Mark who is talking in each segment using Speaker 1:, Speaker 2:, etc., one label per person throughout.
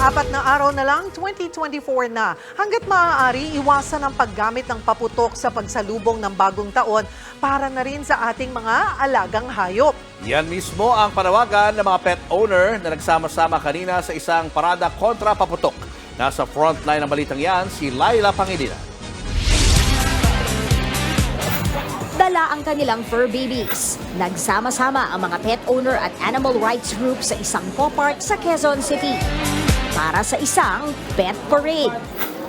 Speaker 1: Apat na araw na lang, 2024 na. Hanggat maaari, iwasan ang paggamit ng paputok sa pagsalubong ng bagong taon para na rin sa ating mga alagang hayop.
Speaker 2: Yan mismo ang panawagan ng mga pet owner na nagsama-sama kanina sa isang parada kontra paputok. Nasa frontline ng balitang yan, si Laila Pangilinan.
Speaker 3: Dala ang kanilang fur babies. Nagsama-sama ang mga pet owner at animal rights group sa isang co-park sa Quezon City para sa isang pet parade.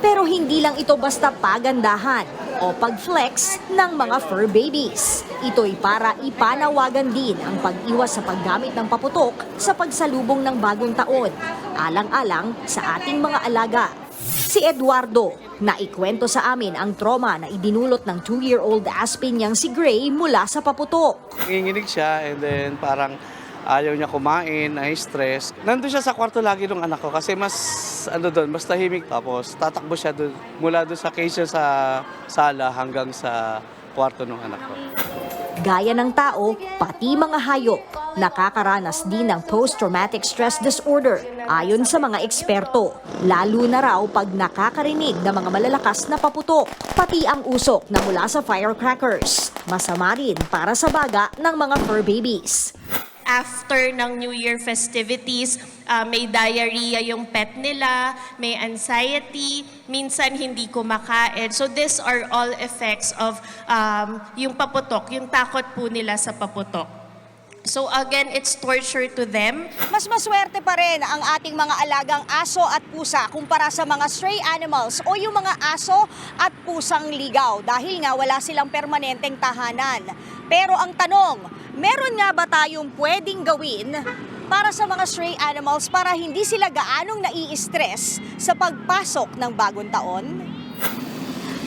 Speaker 3: Pero hindi lang ito basta pagandahan o pag-flex ng mga fur babies. Ito'y para ipanawagan din ang pag-iwas sa paggamit ng paputok sa pagsalubong ng bagong taon, alang-alang sa ating mga alaga. Si Eduardo, na ikwento sa amin ang trauma na idinulot ng 2-year-old Aspin niyang si Gray mula sa paputok.
Speaker 4: Nanginginig siya and then parang ayaw niya kumain, ay stress. Nandun siya sa kwarto lagi ng anak ko kasi mas ano doon, mas tahimik. Tapos tatakbo siya doon mula doon sa niya sa sala hanggang sa kwarto ng anak ko.
Speaker 3: Gaya ng tao, pati mga hayop, nakakaranas din ng post-traumatic stress disorder ayon sa mga eksperto. Lalo na raw pag nakakarinig ng mga malalakas na paputok, pati ang usok na mula sa firecrackers. Masama rin para sa baga ng mga fur babies.
Speaker 5: After ng New Year festivities, ah, may diarrhea yung pet nila, may anxiety, minsan hindi kumakain. So these are all effects of um, yung paputok, yung takot po nila sa paputok. So again, it's torture to them.
Speaker 6: Mas maswerte pa rin ang ating mga alagang aso at pusa kumpara sa mga stray animals o yung mga aso at pusang ligaw dahil nga wala silang permanenteng tahanan. Pero ang tanong, meron nga ba tayong pwedeng gawin para sa mga stray animals para hindi sila gaanong nai-stress sa pagpasok ng bagong taon?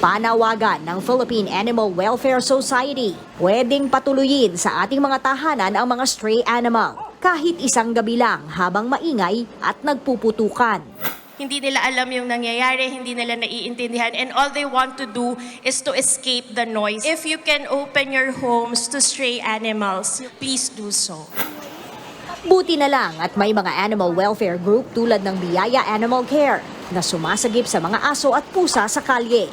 Speaker 3: Panawagan ng Philippine Animal Welfare Society, pwedeng patuloyin sa ating mga tahanan ang mga stray animal kahit isang gabi lang habang maingay at nagpuputukan.
Speaker 5: Hindi nila alam yung nangyayari, hindi nila naiintindihan, and all they want to do is to escape the noise. If you can open your homes to stray animals, please do so.
Speaker 3: Buti na lang at may mga animal welfare group tulad ng Biyaya Animal Care na sumasagip sa mga aso at pusa sa kalye.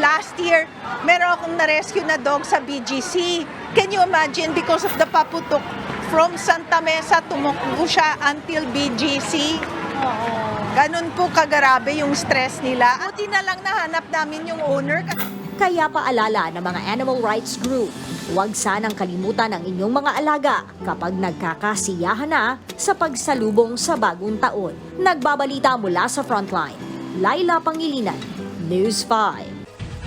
Speaker 7: Last year, meron akong na-rescue na dog sa BGC. Can you imagine because of the paputok from Santa Mesa, tumakbo siya until BGC. Ganun po kagarabe yung stress nila. Buti na lang nahanap namin yung owner.
Speaker 3: Kaya paalala ng mga animal rights group, huwag sanang kalimutan ang inyong mga alaga kapag nagkakasiyahan na sa pagsalubong sa bagong taon. Nagbabalita mula sa Frontline, Laila Pangilinan, News 5.